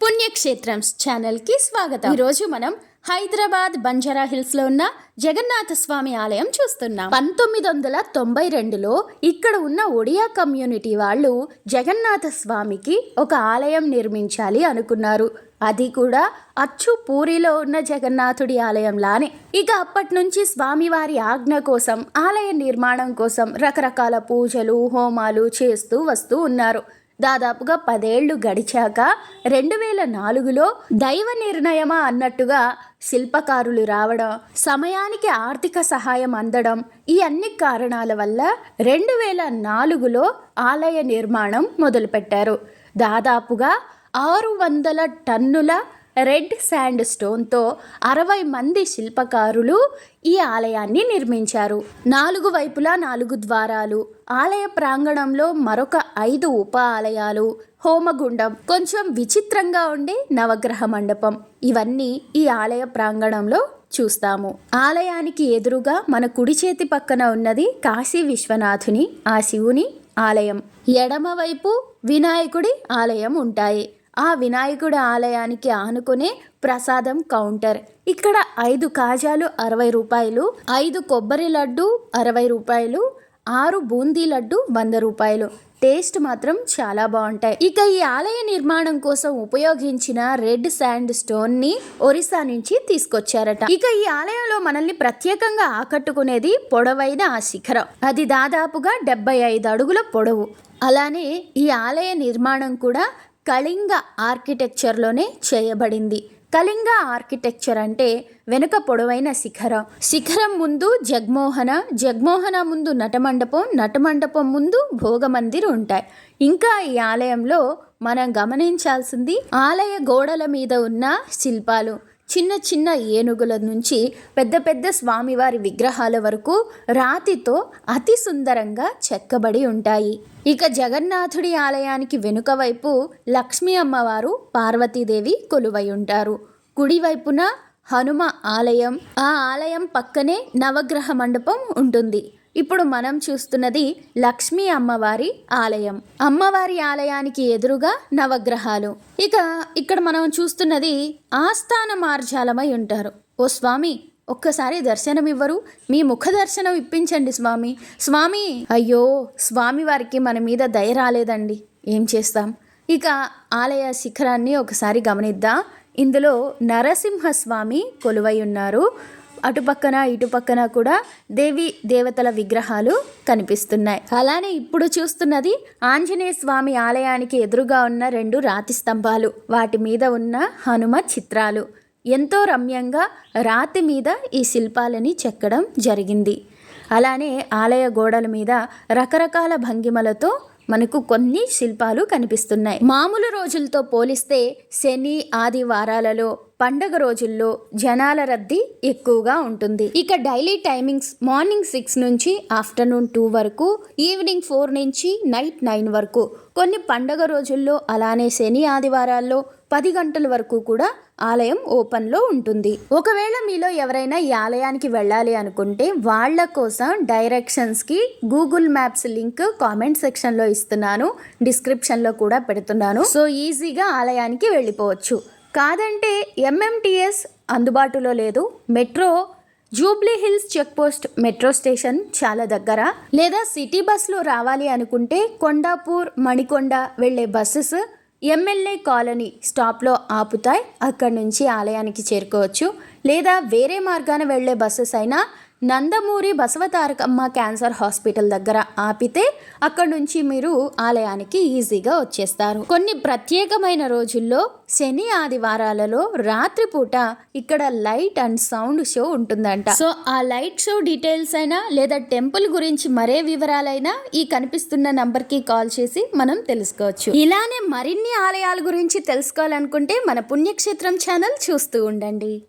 పుణ్యక్షేత్రం ఛానల్కి స్వాగతం. ఈరోజు రోజు మనం హైదరాబాద్ బంజారా హిల్స్లో ఉన్న జగన్నాథ స్వామి ఆలయం చూస్తున్నాం. పంతొమ్మిది వందల తొంభై రెండులో ఇక్కడ ఉన్న ఒడియా కమ్యూనిటీ వాళ్ళు జగన్నాథ స్వామికి ఒక ఆలయం నిర్మించాలి అనుకున్నారు. అది కూడా అచ్చు పూరిలో ఉన్న జగన్నాథుడి ఆలయంలానే. ఇక అప్పటి నుంచి స్వామివారి ఆజ్ఞ కోసం ఆలయ నిర్మాణం కోసం రకరకాల పూజలు హోమాలు చేస్తూ వస్తూ ఉన్నారు. దాదాపుగా పదేళ్ళు గడిచాక రెండు వేల నాలుగులో దైవ నిర్ణయమా అన్నట్టుగా శిల్పకారులు రావడం సమయానికి ఆర్థిక సహాయం అందడం ఈ అన్ని కారణాల వల్ల రెండు వేల నాలుగులో ఆలయ నిర్మాణం మొదలుపెట్టారు. దాదాపుగా ఆరు వందల టన్నుల రెడ్ శాండ్ స్టోన్తో అరవై మంది శిల్పకారులు ఈ ఆలయాన్ని నిర్మించారు. నాలుగు వైపులా నాలుగు ద్వారాలు ఆలయ ప్రాంగణంలో మరొక ఐదు ఉప ఆలయాలు హోమగుండం కొంచెం విచిత్రంగా ఉండే నవగ్రహ మండపం. ఇవన్నీ ఈ ఆలయ ప్రాంగణంలో చూస్తాము. ఆలయానికి ఎదురుగా మన కుడి చేతి పక్కన ఉన్నది కాశీ విశ్వనాథుని ఆ శివుని ఆలయం. ఎడమవైపు వినాయకుడి ఆలయం ఉంటాయి. ఆ వినాయకుడి ఆలయానికి ఆనుకునే ప్రసాదం కౌంటర్. ఇక్కడ ఐదు కాజాలు అరవై రూపాయలు ఐదు కొబ్బరి లడ్డు అరవై రూపాయలు ఆరు బూందీ లడ్డు వంద రూపాయలు. టేస్ట్ మాత్రం చాలా బాగుంటాయి. ఇక ఈ ఆలయ నిర్మాణం కోసం ఉపయోగించిన రెడ్ శాండ్ స్టోన్ని ఒరిస్సా నుంచి తీసుకొచ్చారట. ఇక ఈ ఆలయంలో మనల్ని ప్రత్యేకంగా ఆకట్టుకునేది పొడవైన ఆ శిఖరం. అది దాదాపుగా డెబ్బై ఐదు అడుగుల పొడవు. అలానే ఈ ఆలయ నిర్మాణం కూడా కళింగ ఆర్కిటెక్చర్లోనే చేయబడింది. కళింగ ఆర్కిటెక్చర్ అంటే వెనుక పొడవైన శిఖరం. శిఖరం ముందు జగ్మోహన జగ్మోహన ముందు నటమండపం నటమండపం ముందు భోగమందిర్ ఉంటాయి. ఇంకా ఈ ఆలయంలో మనం గమనించాల్సింది ఆలయ గోడల మీద ఉన్న శిల్పాలు. చిన్న చిన్న ఏనుగుల నుంచి పెద్ద పెద్ద స్వామివారి విగ్రహాల వరకు రాతితో అతి సుందరంగా చెక్కబడి ఉంటాయి. ఇక జగన్నాథుడి ఆలయానికి వెనుక వైపు లక్ష్మీ అమ్మవారు పార్వతీదేవి కొలువై ఉంటారు. కుడివైపున హనుమ ఆలయం ఆ ఆలయం పక్కనే నవగ్రహ మండపం ఉంటుంది. ఇప్పుడు మనం చూస్తున్నది లక్ష్మీ అమ్మవారి ఆలయం. అమ్మవారి ఆలయానికి ఎదురుగా నవగ్రహాలు. ఇక ఇక్కడ మనం చూస్తున్నది ఆస్థాన మార్జాలమై ఉంటారు. ఓ స్వామి ఒక్కసారి దర్శనం ఇవ్వరు మీ ముఖ దర్శనం ఇప్పించండి స్వామి. స్వామి అయ్యో స్వామి వారికి మన మీద దయ రాలేదండి. ఏం చేస్తాం? ఇక ఆలయ శిఖరాన్ని ఒకసారి గమనిద్దాం. ఇందులో నరసింహస్వామి కొలువై ఉన్నారు. అటుపక్కన ఇటుపక్కన కూడా దేవి దేవతల విగ్రహాలు కనిపిస్తున్నాయి. అలానే ఇప్పుడు చూస్తున్నది ఆంజనేయ స్వామి ఆలయానికి ఎదురుగా ఉన్న రెండు రాతి స్తంభాలు. వాటి మీద ఉన్న హనుమ చిత్రాలు. ఎంతో రమ్యంగా రాతి మీద ఈ శిల్పాలని చెక్కడం జరిగింది. అలానే ఆలయ గోడల మీద రకరకాల భంగిమలతో మనకు కొన్ని శిల్పాలు కనిపిస్తున్నాయి. మామూలు రోజులతో పోలిస్తే శని ఆదివారాలలో పండగ రోజుల్లో జనాల రద్దీ ఎక్కువగా ఉంటుంది. ఇక డైలీ టైమింగ్స్ మార్నింగ్ సిక్స్ నుంచి ఆఫ్టర్నూన్ టూ వరకు ఈవినింగ్ ఫోర్ నుంచి నైట్ నైన్ వరకు. కొన్ని పండగ రోజుల్లో అలానే శని ఆదివారాల్లో పది గంటల వరకు కూడా ఆలయం ఓపెన్లో ఉంటుంది. ఒకవేళ మీలో ఎవరైనా ఈ ఆలయానికి వెళ్ళాలి అనుకుంటే వాళ్ళ కోసం డైరెక్షన్స్కి గూగుల్ మ్యాప్స్ లింక్ కామెంట్ సెక్షన్లో ఇస్తున్నాను. డిస్క్రిప్షన్లో కూడా పెడుతున్నాను. సో ఈజీగా ఆలయానికి వెళ్ళిపోవచ్చు. కాదంటే ఎంఎంటిఎస్ అందుబాటులో లేదు. Metro Jubilee Hills checkpost metro station చాలా దగ్గర. లేదా సిటీ బస్లో రావాలి అనుకుంటే కొండాపూర్ మణికొండ వెళ్ళే బస్సెస్ ఎమ్మెల్యే కాలనీ స్టాప్లో ఆపుతాయి. అక్కడి నుంచి ఆలయానికి చేరుకోవచ్చు. లేదా వేరే మార్గాన వెళ్ళే బస్సెస్ అయినా నందమూరి బసవతారకమ్మ క్యాన్సర్ హాస్పిటల్ దగ్గర ఆపితే అక్కడ నుంచి మీరు ఆలయానికి ఈజీగా వచ్చేస్తారు. కొన్ని ప్రత్యేకమైన రోజుల్లో శని ఆదివారాలలో రాత్రిపూట ఇక్కడ లైట్ అండ్ సౌండ్ షో ఉంటుందంట. సో ఆ లైట్ షో డీటెయిల్స్ అయినా లేదా టెంపుల్ గురించి మరే వివరాలైనా ఈ కనిపిస్తున్న నంబర్కి కాల్ చేసి మనం తెలుసుకోవచ్చు. ఇలానే మరిన్ని ఆలయాల గురించి తెలుసుకోవాలనుకుంటే మన పుణ్యక్షేత్రం ఛానల్ చూస్తూ ఉండండి.